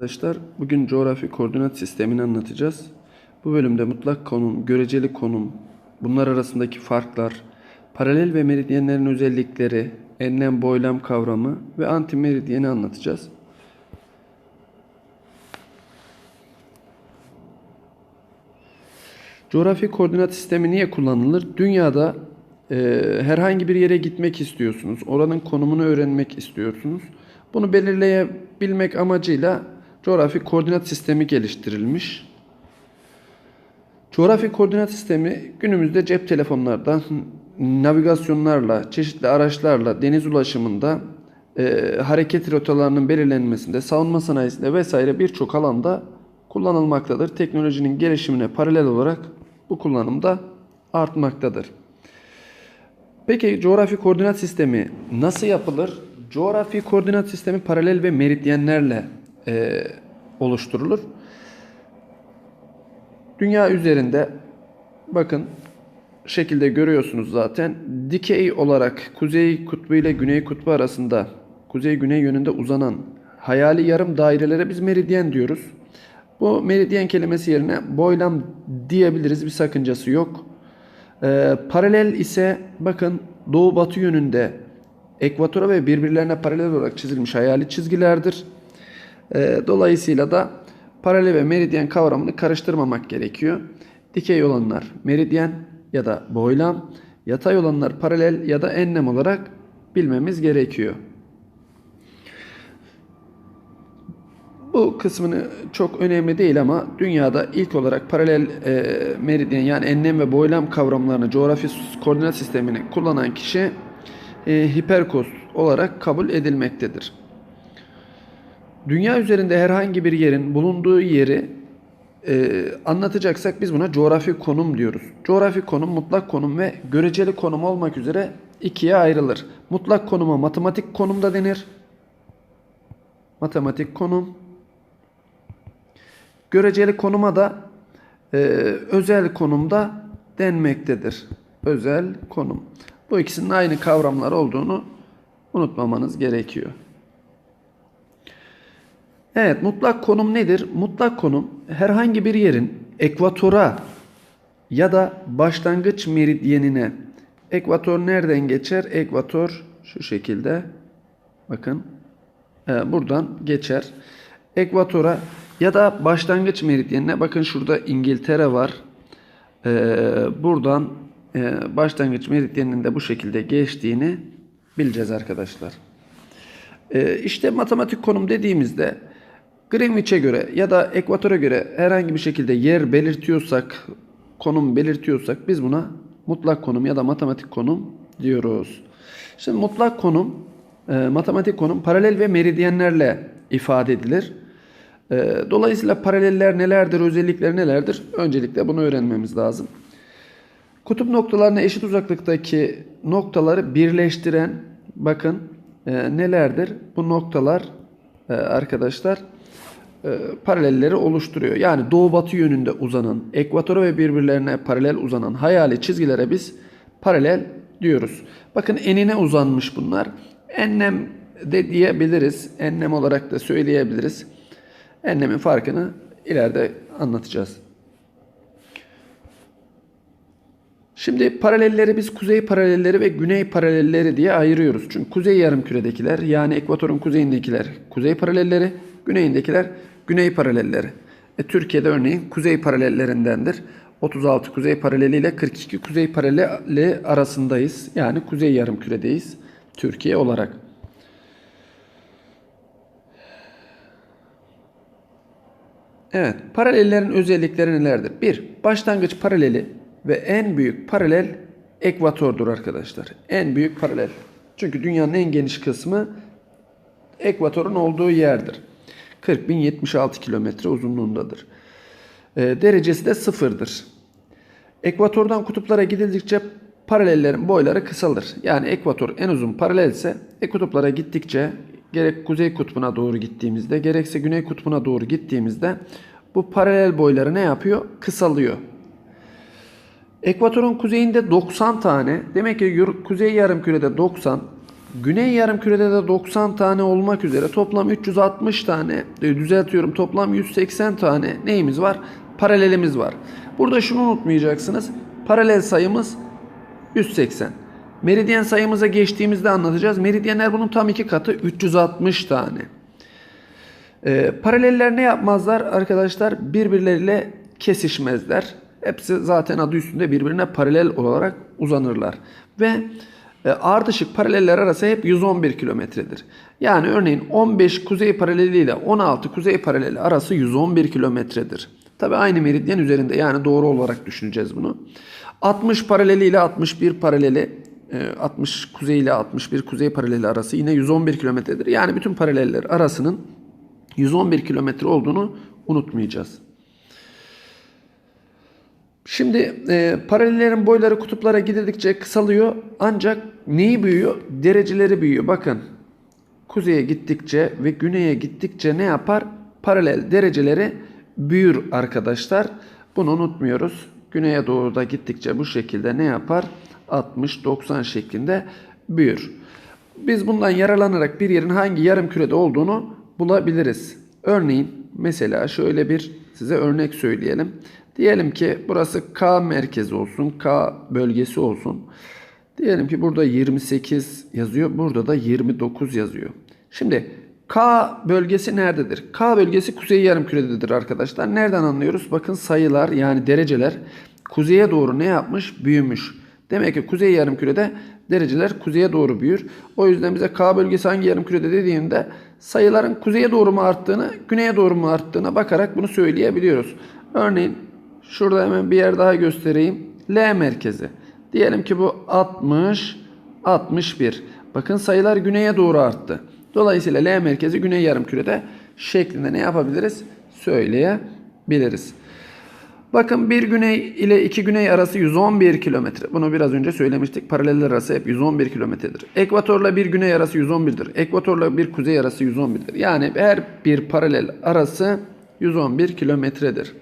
Arkadaşlar bugün coğrafi koordinat sistemini anlatacağız. Bu bölümde mutlak konum, göreceli konum, bunlar arasındaki farklar, paralel ve meridyenlerin özellikleri, enlem boylam kavramı ve antimeridyeni anlatacağız. Coğrafi koordinat sistemi niye kullanılır? Dünyada e, herhangi bir yere gitmek istiyorsunuz. Oranın konumunu öğrenmek istiyorsunuz. Bunu belirleyebilmek amacıyla coğrafi koordinat sistemi geliştirilmiş. Coğrafi koordinat sistemi günümüzde cep telefonlardan, navigasyonlarla, çeşitli araçlarla deniz ulaşımında, e, hareket rotalarının belirlenmesinde, savunma sanayisinde vesaire birçok alanda kullanılmaktadır. Teknolojinin gelişimine paralel olarak bu kullanım da artmaktadır. Peki coğrafi koordinat sistemi nasıl yapılır? Coğrafi koordinat sistemi paralel ve meridyenlerle e, oluşturulur. Dünya üzerinde bakın şekilde görüyorsunuz zaten dikey olarak kuzey kutbu ile güney kutbu arasında kuzey güney yönünde uzanan hayali yarım dairelere biz meridyen diyoruz. Bu meridyen kelimesi yerine boylam diyebiliriz bir sakıncası yok. Ee, paralel ise bakın doğu batı yönünde ekvatora ve birbirlerine paralel olarak çizilmiş hayali çizgilerdir. Ee, dolayısıyla da paralel ve meridyen kavramını karıştırmamak gerekiyor. Dikey olanlar meridyen ya da boylam, yatay olanlar paralel ya da enlem olarak bilmemiz gerekiyor. Bu kısmını çok önemli değil ama dünyada ilk olarak paralel e, meridyen yani enlem ve boylam kavramlarını coğrafi koordinat sistemini kullanan kişi e, Hiperkos olarak kabul edilmektedir. Dünya üzerinde herhangi bir yerin bulunduğu yeri e, anlatacaksak biz buna coğrafi konum diyoruz. Coğrafi konum mutlak konum ve göreceli konum olmak üzere ikiye ayrılır. Mutlak konuma matematik konum da denir. Matematik konum. Göreceli konuma da e, özel konumda denmektedir. Özel konum. Bu ikisinin aynı kavramlar olduğunu unutmamanız gerekiyor. Evet, mutlak konum nedir? Mutlak konum herhangi bir yerin ekvatora ya da başlangıç meridyenine ekvator nereden geçer? Ekvator şu şekilde. Bakın. e, buradan geçer. Ekvatora ya da başlangıç meridyenine bakın şurada İngiltere var. E, buradan e, başlangıç meridyeninin de bu şekilde geçtiğini bileceğiz arkadaşlar. E, işte matematik konum dediğimizde Greenwich'e göre ya da ekvatora göre herhangi bir şekilde yer belirtiyorsak, konum belirtiyorsak biz buna mutlak konum ya da matematik konum diyoruz. Şimdi mutlak konum, e, matematik konum paralel ve meridyenlerle ifade edilir. E, dolayısıyla paraleller nelerdir, özellikleri nelerdir? Öncelikle bunu öğrenmemiz lazım. Kutup noktalarına eşit uzaklıktaki noktaları birleştiren bakın e, nelerdir? Bu noktalar e, arkadaşlar e, paralelleri oluşturuyor. Yani doğu batı yönünde uzanan, ekvatora ve birbirlerine paralel uzanan hayali çizgilere biz paralel diyoruz. Bakın enine uzanmış bunlar. Enlem de diyebiliriz. Enlem olarak da söyleyebiliriz. Enlemin farkını ileride anlatacağız. Şimdi paralelleri biz kuzey paralelleri ve güney paralelleri diye ayırıyoruz. Çünkü kuzey yarımküredekiler yani ekvatorun kuzeyindekiler kuzey paralelleri, güneyindekiler güney paralelleri. E, Türkiye'de örneğin kuzey paralellerindendir. 36 kuzey paraleli ile 42 kuzey paraleli arasındayız. Yani kuzey yarımküredeyiz Türkiye olarak. Evet, paralellerin özellikleri nelerdir? 1. Başlangıç paraleli ve en büyük paralel ekvatordur arkadaşlar. En büyük paralel. Çünkü dünyanın en geniş kısmı ekvatorun olduğu yerdir. 40.076 kilometre uzunluğundadır. E, derecesi de sıfırdır. Ekvatordan kutuplara gidildikçe paralellerin boyları kısalır. Yani ekvator en uzun paralel ise e, kutuplara gittikçe gerek kuzey kutbuna doğru gittiğimizde gerekse güney kutbuna doğru gittiğimizde bu paralel boyları ne yapıyor? Kısalıyor. Ekvatorun kuzeyinde 90 tane. Demek ki kuzey yarımkürede 90, Güney yarımkürede de 90 tane olmak üzere toplam 360 tane e, düzeltiyorum toplam 180 tane neyimiz var? Paralelimiz var. Burada şunu unutmayacaksınız. Paralel sayımız 180. Meridyen sayımıza geçtiğimizde anlatacağız. Meridyenler bunun tam iki katı 360 tane. Ee, paraleller ne yapmazlar arkadaşlar? Birbirleriyle kesişmezler. Hepsi zaten adı üstünde birbirine paralel olarak uzanırlar. Ve ardışık paraleller arası hep 111 kilometredir. Yani örneğin 15 kuzey paraleli ile 16 kuzey paraleli arası 111 kilometredir. Tabi aynı meridyen üzerinde yani doğru olarak düşüneceğiz bunu. 60 paraleli ile 61 paraleli 60 e, kuzey ile 61 kuzey paraleli arası yine 111 kilometredir. Yani bütün paraleller arasının 111 kilometre olduğunu unutmayacağız. Şimdi e, paralellerin boyları kutuplara gidildikçe kısalıyor. Ancak neyi büyüyor? Dereceleri büyüyor. Bakın kuzeye gittikçe ve güneye gittikçe ne yapar? Paralel dereceleri büyür arkadaşlar. Bunu unutmuyoruz. Güneye doğru da gittikçe bu şekilde ne yapar? 60-90 şeklinde büyür. Biz bundan yararlanarak bir yerin hangi yarım kürede olduğunu bulabiliriz. Örneğin mesela şöyle bir size örnek söyleyelim. Diyelim ki burası K merkezi olsun, K bölgesi olsun. Diyelim ki burada 28 yazıyor, burada da 29 yazıyor. Şimdi K bölgesi nerededir? K bölgesi kuzey yarımkürededir arkadaşlar. Nereden anlıyoruz? Bakın sayılar yani dereceler kuzeye doğru ne yapmış? Büyümüş. Demek ki kuzey yarımkürede dereceler kuzeye doğru büyür. O yüzden bize K bölgesi hangi yarımkürede dediğinde sayıların kuzeye doğru mu arttığını, güneye doğru mu arttığına bakarak bunu söyleyebiliyoruz. Örneğin şurada hemen bir yer daha göstereyim. L merkezi. Diyelim ki bu 60, 61. Bakın sayılar güneye doğru arttı. Dolayısıyla L merkezi güney yarımkürede şeklinde ne yapabiliriz? Söyleyebiliriz. Bakın bir güney ile iki güney arası 111 kilometre. Bunu biraz önce söylemiştik. Paraleller arası hep 111 kilometredir. Ekvatorla bir güney arası 111'dir. Ekvatorla bir kuzey arası 111'dir. Yani her bir paralel arası 111 kilometredir.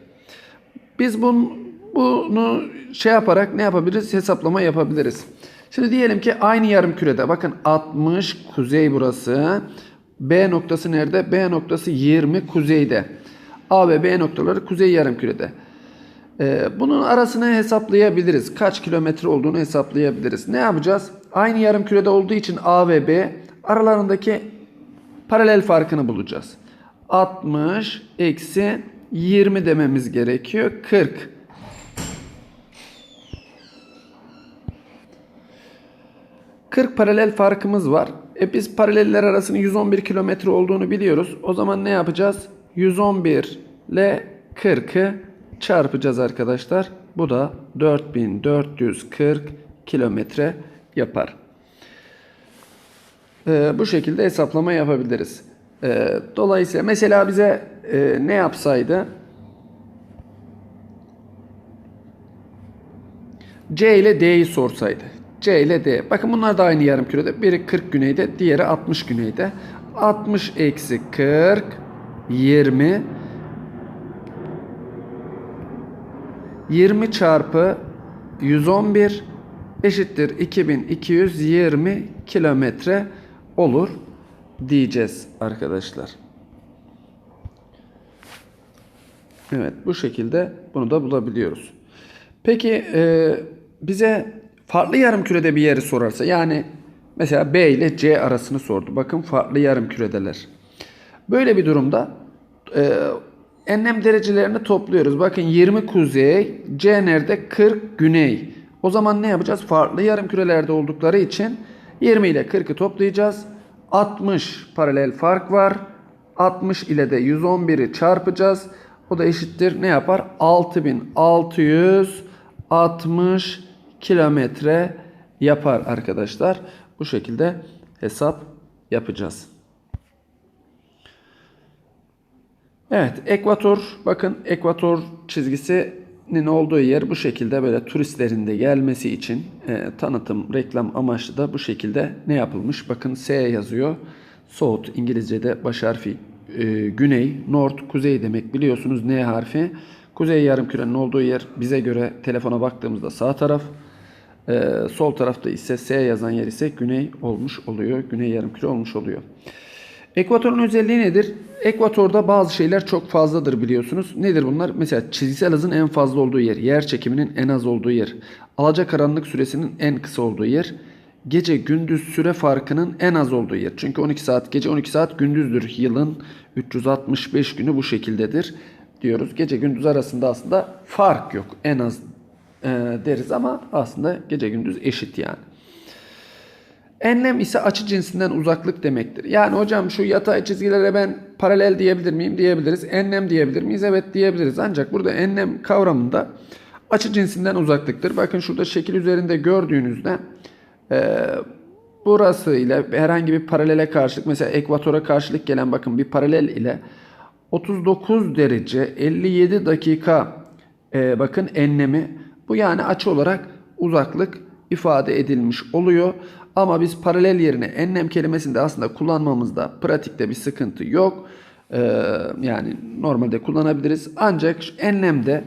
Biz bunu, bunu şey yaparak ne yapabiliriz? Hesaplama yapabiliriz. Şimdi diyelim ki aynı yarım kürede. Bakın 60 kuzey burası. B noktası nerede? B noktası 20 kuzeyde. A ve B noktaları kuzey yarım kürede. Ee, bunun arasını hesaplayabiliriz. Kaç kilometre olduğunu hesaplayabiliriz. Ne yapacağız? Aynı yarım kürede olduğu için A ve B aralarındaki paralel farkını bulacağız. 60 eksi 20 dememiz gerekiyor. 40. Kırk paralel farkımız var. E biz paraleller arasının 111 kilometre olduğunu biliyoruz. O zaman ne yapacağız? 111 ile 40'ı çarpacağız arkadaşlar. Bu da 4440 kilometre yapar. Ee, bu şekilde hesaplama yapabiliriz. Ee, dolayısıyla mesela bize e, ne yapsaydı? C ile D'yi sorsaydı. C ile D. Bakın bunlar da aynı yarım kürede. Biri 40 güneyde, diğeri 60 güneyde. 60 eksi 40, 20 20 çarpı 111 eşittir 2220 kilometre olur diyeceğiz arkadaşlar. Evet bu şekilde bunu da bulabiliyoruz. Peki e, bize farklı yarım kürede bir yeri sorarsa yani mesela B ile C arasını sordu. Bakın farklı yarım küredeler. Böyle bir durumda e, enlem derecelerini topluyoruz. Bakın 20 kuzey, C nerede? 40 güney. O zaman ne yapacağız? Farklı yarım kürelerde oldukları için 20 ile 40'ı toplayacağız. 60 paralel fark var. 60 ile de 111'i çarpacağız. O da eşittir ne yapar? 6660 kilometre yapar arkadaşlar. Bu şekilde hesap yapacağız. Evet, ekvator bakın ekvator çizgisinin olduğu yer bu şekilde böyle turistlerin de gelmesi için e, tanıtım, reklam amaçlı da bu şekilde ne yapılmış? Bakın S yazıyor. South İngilizce'de baş harfi e, güney, north, kuzey demek biliyorsunuz N harfi. Kuzey yarımkürenin olduğu yer bize göre telefona baktığımızda sağ taraf. Ee, sol tarafta ise S yazan yer ise güney olmuş oluyor. Güney yarımküre olmuş oluyor. Ekvatorun özelliği nedir? Ekvatorda bazı şeyler çok fazladır biliyorsunuz. Nedir bunlar? Mesela çizgisel hızın en fazla olduğu yer, yer çekiminin en az olduğu yer, alacakaranlık süresinin en kısa olduğu yer, gece gündüz süre farkının en az olduğu yer. Çünkü 12 saat gece 12 saat gündüzdür. Yılın 365 günü bu şekildedir diyoruz. Gece gündüz arasında aslında fark yok. En az e, deriz ama aslında gece gündüz eşit yani. Enlem ise açı cinsinden uzaklık demektir. Yani hocam şu yatay çizgilere ben paralel diyebilir miyim? Diyebiliriz. Enlem diyebilir miyiz? Evet diyebiliriz. Ancak burada enlem kavramında açı cinsinden uzaklıktır. Bakın şurada şekil üzerinde gördüğünüzde e, burası ile herhangi bir paralele karşılık mesela ekvatora karşılık gelen bakın bir paralel ile 39 derece 57 dakika e, bakın enlemi bu yani açı olarak uzaklık ifade edilmiş oluyor. Ama biz paralel yerine enlem kelimesini de aslında kullanmamızda pratikte bir sıkıntı yok. Ee, yani normalde kullanabiliriz. Ancak enlemde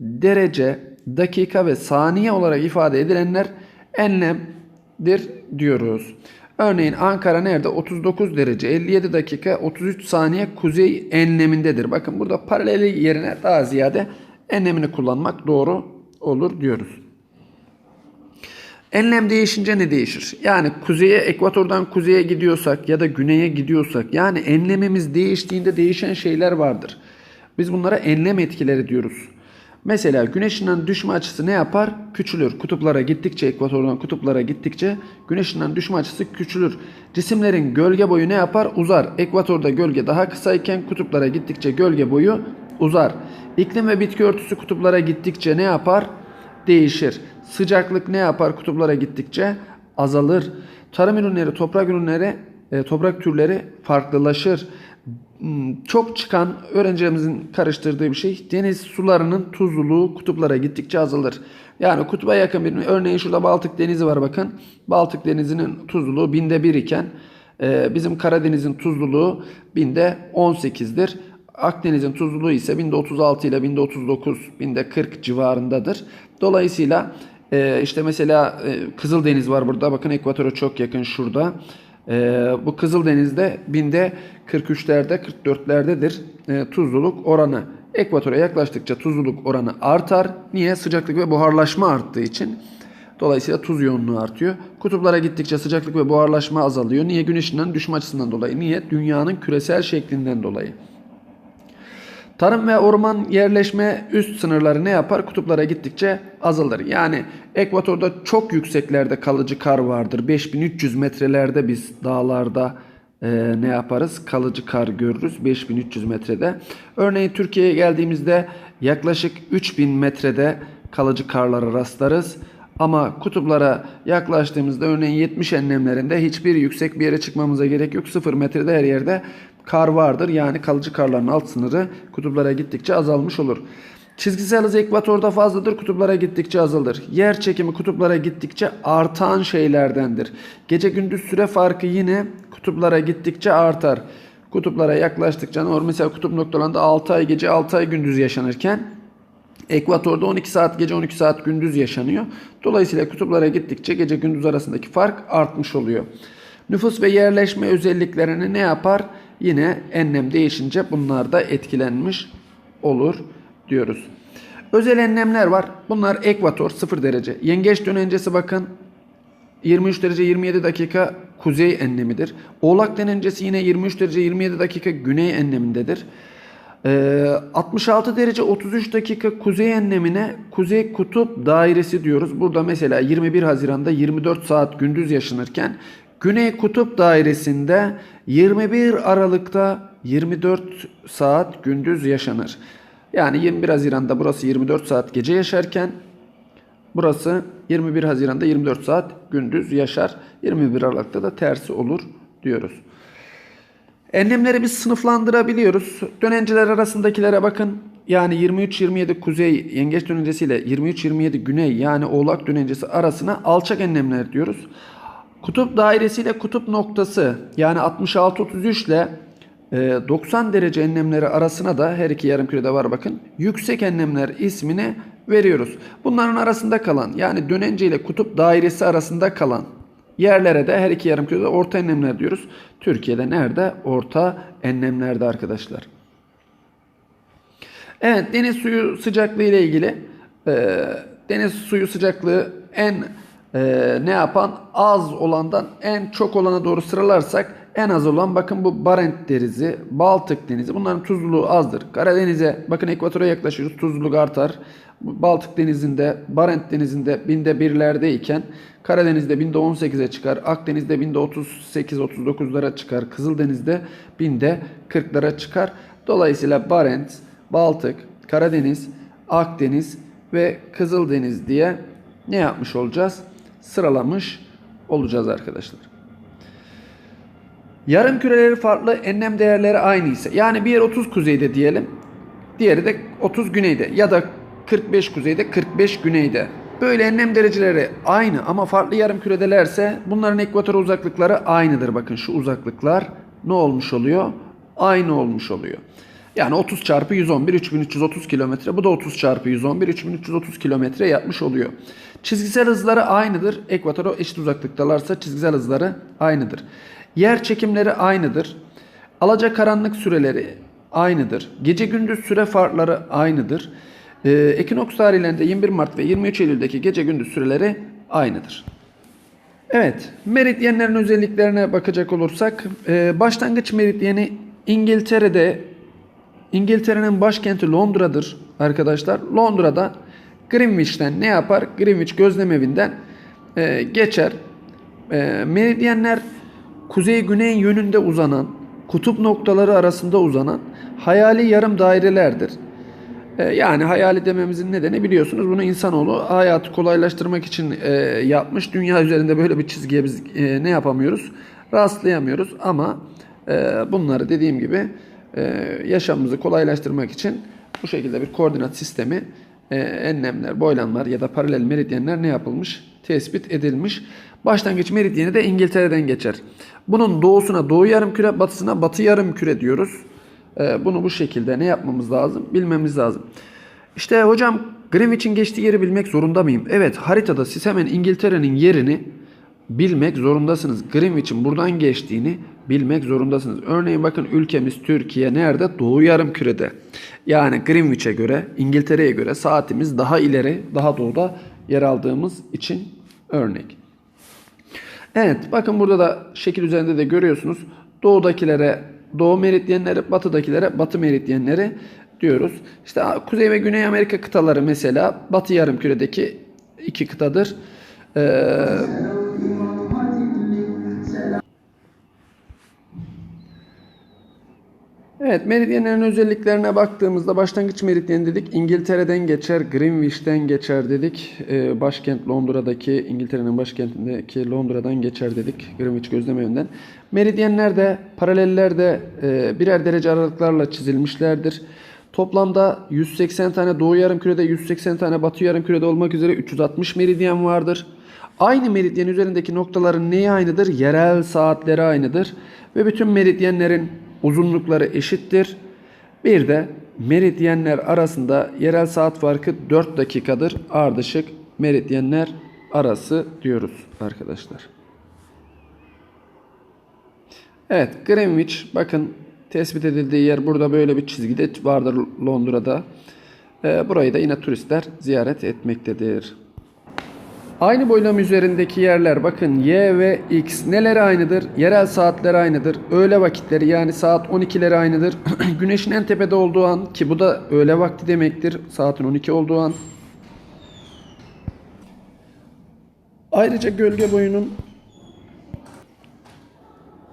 derece, dakika ve saniye olarak ifade edilenler enlemdir diyoruz. Örneğin Ankara nerede? 39 derece 57 dakika 33 saniye kuzey enlemindedir. Bakın burada paraleli yerine daha ziyade enlemini kullanmak doğru olur diyoruz. Enlem değişince ne değişir? Yani kuzeye, ekvatordan kuzeye gidiyorsak ya da güneye gidiyorsak yani enlemimiz değiştiğinde değişen şeyler vardır. Biz bunlara enlem etkileri diyoruz. Mesela güneşinden düşme açısı ne yapar? Küçülür. Kutuplara gittikçe, ekvatordan kutuplara gittikçe güneşinden düşme açısı küçülür. Cisimlerin gölge boyu ne yapar? Uzar. Ekvatorda gölge daha kısayken kutuplara gittikçe gölge boyu uzar. İklim ve bitki örtüsü kutuplara gittikçe ne yapar? Değişir. Sıcaklık ne yapar kutuplara gittikçe? Azalır. Tarım ürünleri, toprak ürünleri, e, toprak türleri farklılaşır. Hmm, Çok çıkan öğrencilerimizin karıştırdığı bir şey deniz sularının tuzluluğu kutuplara gittikçe azalır. Yani kutuba yakın bir örneğin şurada Baltık Denizi var bakın. Baltık Denizi'nin tuzluluğu binde bir iken e, bizim Karadeniz'in tuzluluğu binde 18'dir. Akdeniz'in tuzluluğu ise binde 36 ile binde 39, binde 40 civarındadır. Dolayısıyla e, işte mesela e, Kızıldeniz var burada. Bakın ekvatora çok yakın şurada. E, bu Kızıldeniz'de binde 43'lerde 44'lerdedir e, tuzluluk oranı. Ekvatora yaklaştıkça tuzluluk oranı artar. Niye? Sıcaklık ve buharlaşma arttığı için. Dolayısıyla tuz yoğunluğu artıyor. Kutuplara gittikçe sıcaklık ve buharlaşma azalıyor. Niye? Güneşinden düşme açısından dolayı. Niye? Dünyanın küresel şeklinden dolayı. Tarım ve orman yerleşme üst sınırları ne yapar? Kutuplara gittikçe azalır. Yani ekvatorda çok yükseklerde kalıcı kar vardır. 5300 metrelerde biz dağlarda e, ne yaparız? Kalıcı kar görürüz 5300 metrede. Örneğin Türkiye'ye geldiğimizde yaklaşık 3000 metrede kalıcı karlara rastlarız. Ama kutuplara yaklaştığımızda örneğin 70 enlemlerinde hiçbir yüksek bir yere çıkmamıza gerek yok. 0 metrede her yerde kar vardır. Yani kalıcı karların alt sınırı kutuplara gittikçe azalmış olur. Çizgisel hız ekvatorda fazladır, kutuplara gittikçe azalır. Yer çekimi kutuplara gittikçe artan şeylerdendir. Gece gündüz süre farkı yine kutuplara gittikçe artar. Kutuplara yaklaştıkça normal mesela kutup noktalarında 6 ay gece 6 ay gündüz yaşanırken Ekvatorda 12 saat gece 12 saat gündüz yaşanıyor. Dolayısıyla kutuplara gittikçe gece gündüz arasındaki fark artmış oluyor. Nüfus ve yerleşme özelliklerini ne yapar? Yine enlem değişince bunlar da etkilenmiş olur diyoruz. Özel enlemler var. Bunlar ekvator 0 derece. Yengeç dönencesi bakın 23 derece 27 dakika kuzey enlemidir. Oğlak dönencesi yine 23 derece 27 dakika güney enlemindedir. Ee, 66 derece 33 dakika kuzey enlemine kuzey kutup dairesi diyoruz. Burada mesela 21 Haziran'da 24 saat gündüz yaşanırken güney kutup dairesinde 21 Aralık'ta 24 saat gündüz yaşanır. Yani 21 Haziran'da burası 24 saat gece yaşarken burası 21 Haziran'da 24 saat gündüz yaşar. 21 Aralık'ta da tersi olur diyoruz. Enlemleri biz sınıflandırabiliyoruz. Dönenceler arasındakilere bakın. Yani 23-27 kuzey yengeç dönencesi ile 23-27 güney yani oğlak dönencesi arasına alçak enlemler diyoruz. Kutup dairesi ile kutup noktası yani 66-33 ile e, 90 derece enlemleri arasına da her iki yarım kürede var bakın. Yüksek enlemler ismini veriyoruz. Bunların arasında kalan yani dönence ile kutup dairesi arasında kalan yerlere de her iki yarımkürede orta enlemler diyoruz. Türkiye'de nerede? Orta enlemlerde arkadaşlar. Evet deniz suyu sıcaklığı ile ilgili e, deniz suyu sıcaklığı en e, ne yapan az olandan en çok olana doğru sıralarsak en az olan bakın bu Barent denizi, Baltık denizi bunların tuzluluğu azdır. Karadeniz'e bakın ekvatora yaklaşıyoruz tuzluluk artar. Baltık denizinde, Barent denizinde binde birlerdeyken Karadeniz'de binde 18'e çıkar. Akdeniz'de binde 38-39'lara çıkar. Kızıldeniz'de binde 40'lara çıkar. Dolayısıyla Barent, Baltık, Karadeniz, Akdeniz ve Kızıldeniz diye ne yapmış olacağız? Sıralamış olacağız arkadaşlar. Yarım küreleri farklı, enlem değerleri aynı ise yani bir yer 30 kuzeyde diyelim, diğeri de 30 güneyde ya da 45 kuzeyde 45 güneyde. Böyle enlem dereceleri aynı ama farklı yarım küredelerse bunların ekvator uzaklıkları aynıdır. Bakın şu uzaklıklar ne olmuş oluyor? Aynı olmuş oluyor. Yani 30 çarpı 111 3330 kilometre. Bu da 30 çarpı 111 3330 kilometre yapmış oluyor. Çizgisel hızları aynıdır. Ekvatora eşit uzaklıktalarsa çizgisel hızları aynıdır. Yer çekimleri aynıdır. Alacakaranlık süreleri aynıdır. Gece gündüz süre farkları aynıdır. Ee, ekinoks tarihlerinde 21 Mart ve 23 Eylül'deki gece gündüz süreleri aynıdır. Evet, meridyenlerin özelliklerine bakacak olursak, e, başlangıç meridyeni İngiltere'de, İngiltere'nin başkenti Londra'dır arkadaşlar. Londra'da Greenwich'ten ne yapar? Greenwich gözlem evinden e, geçer. E, meridyenler kuzey-güney yönünde uzanan, kutup noktaları arasında uzanan hayali yarım dairelerdir. E, Yani hayali dememizin nedeni biliyorsunuz bunu insanoğlu hayatı kolaylaştırmak için e, yapmış. Dünya üzerinde böyle bir çizgiye biz e, ne yapamıyoruz? Rastlayamıyoruz ama e, bunları dediğim gibi yaşamımızı kolaylaştırmak için bu şekilde bir koordinat sistemi e, enlemler, boylamlar ya da paralel meridyenler ne yapılmış? Tespit edilmiş. Başlangıç meridyeni de İngiltere'den geçer. Bunun doğusuna doğu yarımküre, batısına batı yarımküre diyoruz. Ee, Bunu bu şekilde ne yapmamız lazım? Bilmemiz lazım. İşte hocam Greenwich'in geçtiği yeri bilmek zorunda mıyım? Evet haritada siz hemen İngiltere'nin yerini bilmek zorundasınız. Greenwich'in buradan geçtiğini bilmek zorundasınız. Örneğin bakın ülkemiz Türkiye nerede? Doğu yarımkürede. Yani Greenwich'e göre, İngiltere'ye göre saatimiz daha ileri, daha doğuda yer aldığımız için örnek. Evet bakın burada da şekil üzerinde de görüyorsunuz. Doğudakilere doğu meridyenleri, batıdakilere batı meridyenleri diyoruz. İşte Kuzey ve Güney Amerika kıtaları mesela batı yarımküredeki iki kıtadır. Ee, Evet, meridyenlerin özelliklerine baktığımızda başlangıç meridyeni dedik. İngiltere'den geçer, Greenwich'ten geçer dedik. Ee, başkent Londra'daki, İngiltere'nin başkentindeki Londra'dan geçer dedik. Greenwich gözlemevinden. Meridyenler de, paraleller de e, birer derece aralıklarla çizilmişlerdir. Toplamda 180 tane doğu yarımkürede, 180 tane batı yarımkürede olmak üzere 360 meridyen vardır. Aynı meridyen üzerindeki noktaların neyi aynıdır? Yerel saatleri aynıdır. Ve bütün meridyenlerin uzunlukları eşittir. Bir de meridyenler arasında yerel saat farkı 4 dakikadır. Ardışık meridyenler arası diyoruz arkadaşlar. Evet Greenwich bakın tespit edildiği yer burada böyle bir çizgide vardır Londra'da. Ee, burayı da yine turistler ziyaret etmektedir. Aynı boylam üzerindeki yerler bakın Y ve X neleri aynıdır? Yerel saatleri aynıdır. Öğle vakitleri yani saat 12'leri aynıdır. Güneşin en tepede olduğu an ki bu da öğle vakti demektir. Saatin 12 olduğu an. Ayrıca gölge boyunun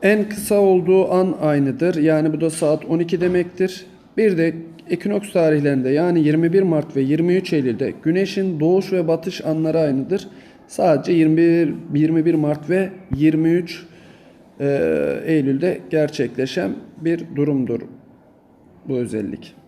en kısa olduğu an aynıdır. Yani bu da saat 12 demektir. Bir de ekinoks tarihlerinde yani 21 Mart ve 23 Eylül'de güneşin doğuş ve batış anları aynıdır. Sadece 21, 21 Mart ve 23 e, Eylül'de gerçekleşen bir durumdur bu özellik.